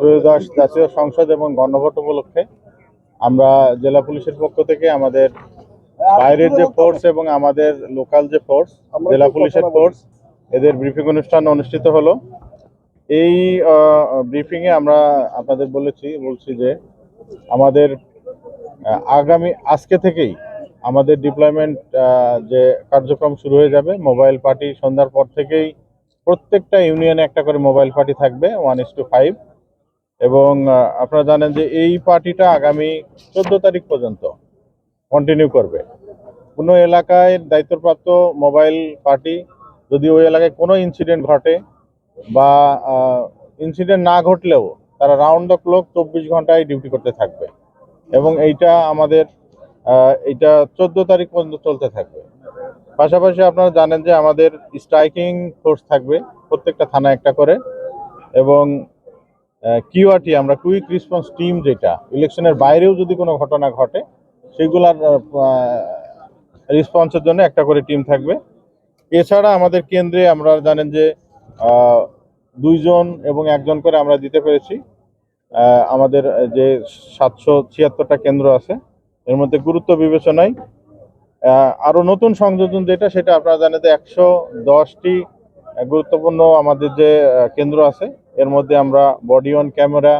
ত্রয়োদশ জাতীয় সংসদ এবং গণভোট উপলক্ষে আমরা জেলা পুলিশের পক্ষ থেকে আমাদের বাইরের যে ফোর্স এবং আমাদের লোকাল যে ফোর্স জেলা পুলিশের ফোর্স এদের ব্রিফিং অনুষ্ঠান অনুষ্ঠিত হলো। এই ব্রিফিং এ আমরা আপনাদের বলেছি বলছি যে আমাদের আগামী আজকে থেকেই আমাদের ডিপ্লয়মেন্ট যে কার্যক্রম শুরু হয়ে যাবে মোবাইল পার্টি সন্ধ্যার পর থেকেই প্রত্যেকটা ইউনিয়নে একটা করে মোবাইল পার্টি থাকবে ওয়ান ইস টু ফাইভ এবং আপনারা জানেন যে এই পার্টিটা আগামী চোদ্দ তারিখ পর্যন্ত কন্টিনিউ করবে। কোনো এলাকায় দায়িত্বপ্রাপ্ত মোবাইল পার্টি যদি ওই এলাকায় কোনো ইনসিডেন্ট ঘটে বা ইনসিডেন্ট না ঘটলেও তারা রাউন্ড দ্য ক্লক চব্বিশ ঘন্টায় ডিউটি করতে থাকবে এবং এইটা আমাদের এইটা চোদ্দ তারিখ পর্যন্ত চলতে থাকবে। পাশাপাশি আপনারা জানেন যে আমাদের স্ট্রাইকিং ফোর্স থাকবে প্রত্যেকটা থানা একটা করে এবং কিউআরটি আমরা কুইক রেসপন্স টিম যেটা ইলেকশনের বাইরেও যদি কোনো ঘটনা ঘটে, সেগুলার রেসপন্সের জন্য একটা করে টিম থাকবে। এছাড়া আমাদের কেন্দ্রে আমরা জানেন যে দুইজন এবং একজন করে আমরা দিতে পেরেছি। আমাদের যে সাতশো ছিয়াত্তরটা কেন্দ্র আছে, এর মধ্যে গুরুত্ব বিবেচনায়। আরও নতুন সংযোজন যেটা, সেটা আপনারা জানেন যে একশো দশটি গুরুত্বপূর্ণ আমাদের যে কেন্দ্র আছে এর মধ্যে আমরা বডি অন ক্যামেরা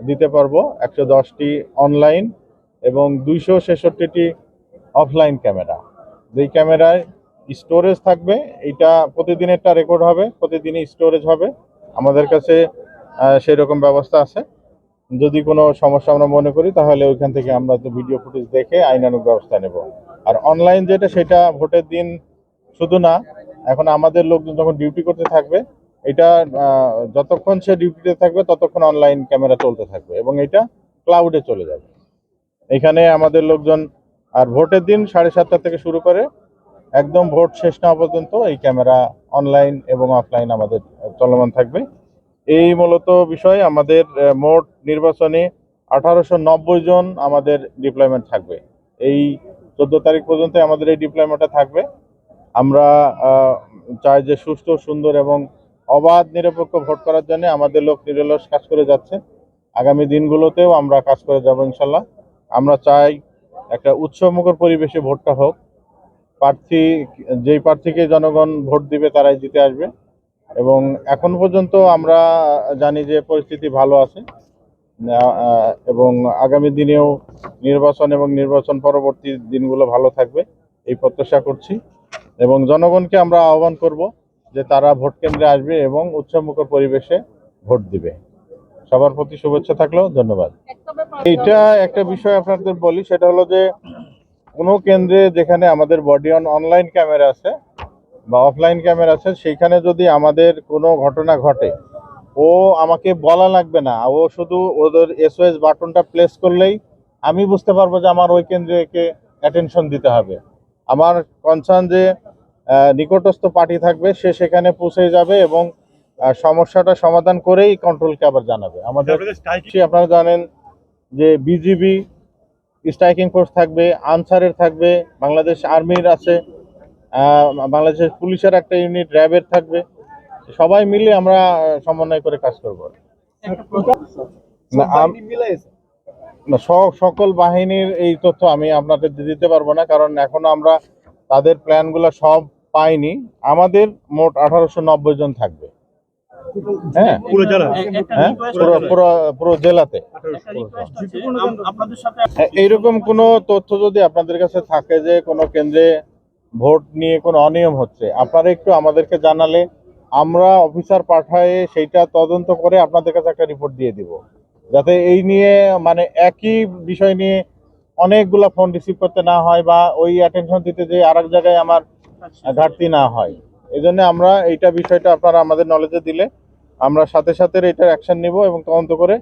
দিতে পারব, একশো দশটি অনলাইন এবং দুইশো ছেষট্টিটি অফলাইন ক্যামেরা যেই ক্যামেরায় স্টোরেজ থাকবে এটা প্রতিদিন একটা রেকর্ড হবে, প্রতিদিনই স্টোরেজ হবে। আমাদের কাছে সেই রকম ব্যবস্থা আছে। যদি কোনো সমস্যা আমরা মনে করি, তাহলে ওইখান থেকে আমরা তো ভিডিও ফুটেজ দেখে আইনানুগ ব্যবস্থা নেব। আর অনলাইন যেটা, সেটা ভোটের দিন শুধু না, এখন আমাদের লোকজন যখন ডিউটি করতে থাকবে এটা যতক্ষণ সে ডিউটিতে থাকবে, ততক্ষণ অনলাইন ক্যামেরা চলতে থাকবে এবং এটা ক্লাউডে চলে যাবে। এখানে আমাদের লোকজন, আর ভোটের দিন সাড়ে সাতটা থেকে শুরু করে একদম ভোট শেষ না পর্যন্ত এই ক্যামেরা অনলাইন এবং অফলাইন আমাদের চলমান থাকবে। এই মূলত বিষয় আমাদের মোট নির্বাচনে আঠারোশো নব্বই জন আমাদের ডিপ্লয়মেন্ট থাকবে। এই চোদ্দ তারিখ পর্যন্ত আমাদের এই ডিপ্লয়মেন্টটা থাকবে। আমরা চাই যে সুস্থ, সুন্দর এবং অবাধ, নিরপেক্ষ ভোট করার জন্য আমাদের লোক নিরলস কাজ করে যাচ্ছে। আগামী দিনগুলোতেও আমরা কাজ করে যাব ইনশাল্লাহ। আমরা চাই একটা উৎসবমুখর পরিবেশে ভোটটা হোক। প্রার্থী, যেই প্রার্থীকে জনগণ ভোট দিবে তারাই জিতে আসবে। এবং এখন পর্যন্ত আমরা জানি যে পরিস্থিতি ভালো আছে। এবং আগামী দিনেও নির্বাচন এবং নির্বাচন পরবর্তী দিনগুলো ভালো থাকবে, এই প্রত্যাশা করছি। এবং জনগণকে আমরা আহ্বান করব যে তারা ভোট কেন্দ্রে আসবে এবং উৎসবমুখর পরিবেশে ভোট দিবে। সবার প্রতি শুভেচ্ছা থাকল ধন্যবাদ। এইটা একটা বিষয় আপনাদের বলি, সেটা হলো যে কোনো কেন্দ্রে যেখানে আমাদের বডি অন অনলাইন ক্যামেরা আছে বা অফলাইন ক্যামেরা আছে, সেইখানে যদি আমাদের কোনো ঘটনা ঘটে, ও আমাকে বলা লাগবে না। ও শুধু ওদের এসওএস বাটনটা প্লেস করলেই আমি বুঝতে পারব যে আমার ওই কেন্দ্রে অ্যাটেনশন দিতে হবে। আমার কনসার্ন যে নিকটস্থ পার্টি থাকবে সে সেখানে পৌঁছে যাবে এবং সমস্যাটা সমাধান করেই কন্ট্রোলকে আবার জানাবে। আমাদের আপনারা জানেন যে বিজিবি স্ট্রাইকিং ফোর্স থাকবে আনসারের থাকবে বাংলাদেশ আর্মির আছে বাংলাদেশের পুলিশের একটা ইউনিট র্যাবের থাকবে। সবাই মিলে আমরা সমন্বয় করে কাজ করব। না, সকল বাহিনীর এই তথ্য আমি আপনাদের দিতে পারব না কারণ এখনও আমরা তাদের প্ল্যানগুলো সব পাইনি আমাদের মোট আঠারোশো নব্বই জন থাকবে। হ্যাঁ? পুরো হ্যাঁ পুরো জেলাতে। হ্যাঁ, এইরকম কোনো তথ্য যদি আপনাদের কাছে থাকে যে কোনো কেন্দ্রে ভোট নিয়ে কোনো অনিয়ম হচ্ছে আপনারা একটু আমাদেরকে জানালে আমরা অফিসার পাঠায়ে সেইটা তদন্ত করে আপনাদের কাছে একটা রিপোর্ট দিয়ে দিব। যাতে এই নিয়ে মানে একই বিষয় নিয়ে অনেকগুলা ফোন রিসিভ করতে না হয় বা ওই অ্যাটেনশন দিতে যে আর এক জায়গায় আমার ঘাটতি না হয়। এই জন্য আমরা এইটা বিষয়টা আপনারা আমাদের নলেজে দিলে আমরা সাথে সাথে এটার অ্যাকশন নিব এবং তদন্ত করে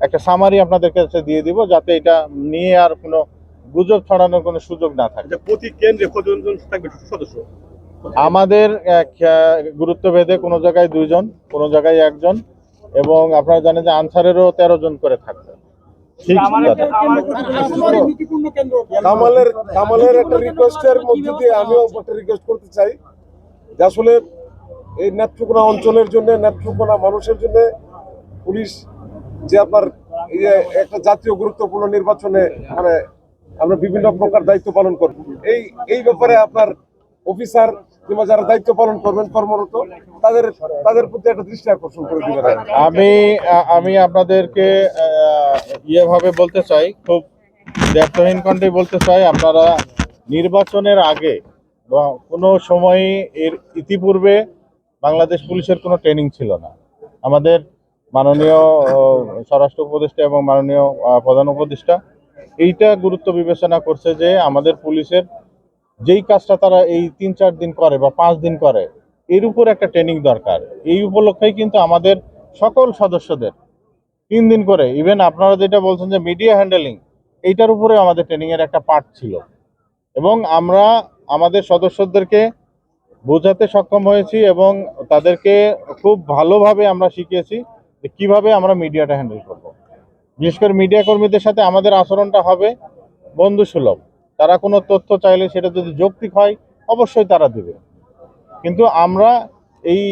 একটা সামারি আপনাদের কাছে দিয়ে দিব যাতে এটা নিয়ে আর কোনো গুজব ছড়ানোর কোনো সুযোগ না থাকে। প্রতি কেন্দ্রে কতজন থাকবে? সদস্য। আমাদের এক, গুরুত্ব ভেদে কোনো জায়গায় দুইজন কোনো জায়গায় একজন এবং আপনারা জানেন যে আনসারেরও তেরো জন করে থাকবে। কামালের কামালের একটা রিকোয়েস্টের মধ্যে দিয়ে আমিও একটা রিকোয়েস্ট করতে চাই যে আসলে এই নেত্রকোনা অঞ্চলের জন্য নেত্রকোনা মানুষের জন্য পুলিশ যে আপনার একটা জাতীয় গুরুত্বপূর্ণ নির্বাচনে মানে আমরা বিভিন্ন প্রকার দায়িত্ব পালন করব। এই এই ব্যাপারে আপনার অফিসার কিংবা যারা দায়িত্ব পালন করবেন কর্মরত তাদের তাদের প্রতি একটা দৃষ্টি আকর্ষণ করে দিবেন। আমি আমি আপনাদেরকে ইয়েভাবে বলতে চাই, খুব ব্যর্থহীন কণ্ঠে বলতে চাই, আপনারা নির্বাচনের আগে বা কোনো সময়ে এর ইতিপূর্বে বাংলাদেশ পুলিশের কোনো ট্রেনিং ছিল না। আমাদের মাননীয় স্বরাষ্ট্র উপদেষ্টা এবং মাননীয় প্রধান উপদেষ্টা এইটা গুরুত্ব বিবেচনা করছে যে আমাদের পুলিশের যেই কাজটা তারা এই তিন চার দিন করে বা পাঁচ দিন করে, এর উপর একটা ট্রেনিং দরকার। এই উপলক্ষেই কিন্তু আমাদের সকল সদস্যদের তিন দিন করে ইভেন আপনারা যেটা বলছেন যে মিডিয়া হ্যান্ডেলিং এইটার উপরে আমাদের ট্রেনিং এর একটা পার্ট ছিল। এবং আমরা আমাদের সদস্যদেরকে বোঝাতে সক্ষম হয়েছি এবং তাদেরকে খুব ভালোভাবে আমরা শিখিয়েছি যে কীভাবে আমরা মিডিয়াটা হ্যান্ডেল করব। বিশেষ করে মিডিয়া কর্মীদের সাথে আমাদের আচরণটা হবে বন্ধু সুলভ তারা কোনো তথ্য চাইলে সেটা যদি যৌক্তিক হয়, অবশ্যই তারা দেবে। কিন্তু আমরা এই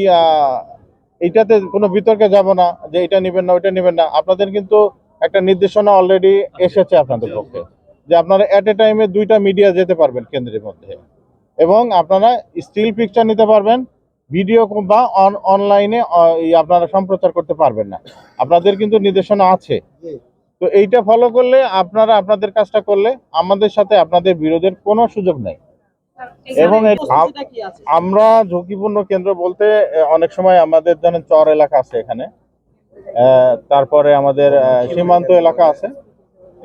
এইটাতে কোনো বিতর্কে যাব না যে এটা নেবেন না ওইটা নেবেন না। আপনাদের কিন্তু একটা নির্দেশনা অলরেডি এসেছে আপনাদের পক্ষে। যে আপনারা অ্যাট এ টাইমে দুইটা মিডিয়া যেতে পারবেন কেন্দ্রের মধ্যে। এবং আপনারা স্টিল পিকচার নিতে পারবেন ভিডিও বা অনলাইনে আপনারা সম্প্রচার করতে পারবেন না। আপনাদের কিন্তু নির্দেশনা আছে। তো এইটা ফলো করলে আপনারা আপনাদের কাজটা করলে আমাদের সাথে আপনাদের বিরোধের কোনো সুযোগ নেই। এবং? আমরা ঝুঁকিপূর্ণ কেন্দ্র বলতে অনেক সময় আমাদের ধরেন চর এলাকা আছে এখানে। তারপরে আমাদের সীমান্ত এলাকা আছে।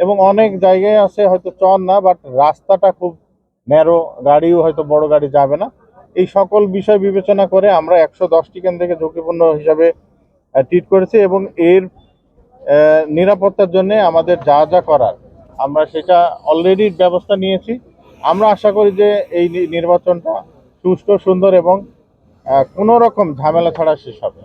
এবং অনেক জায়গায় আছে হয়তো চর না বাট রাস্তাটা খুব ন্যারো গাড়িও হয়তো বড় গাড়ি যাবে না। এই সকল বিষয় বিবেচনা করে আমরা একশো দশটি কেন্দ্রকে ঝুঁকিপূর্ণ হিসাবে ট্রিট করেছি এবং এর নিরাপত্তার জন্য আমাদের যা যা করার আমরা সেটা অলরেডি ব্যবস্থা নিয়েছি। আমরা আশা করি যে এই নির্বাচনটা সুষ্ঠু, সুন্দর এবং কোনো রকম ঝামেলা ছাড়া শেষ হবে।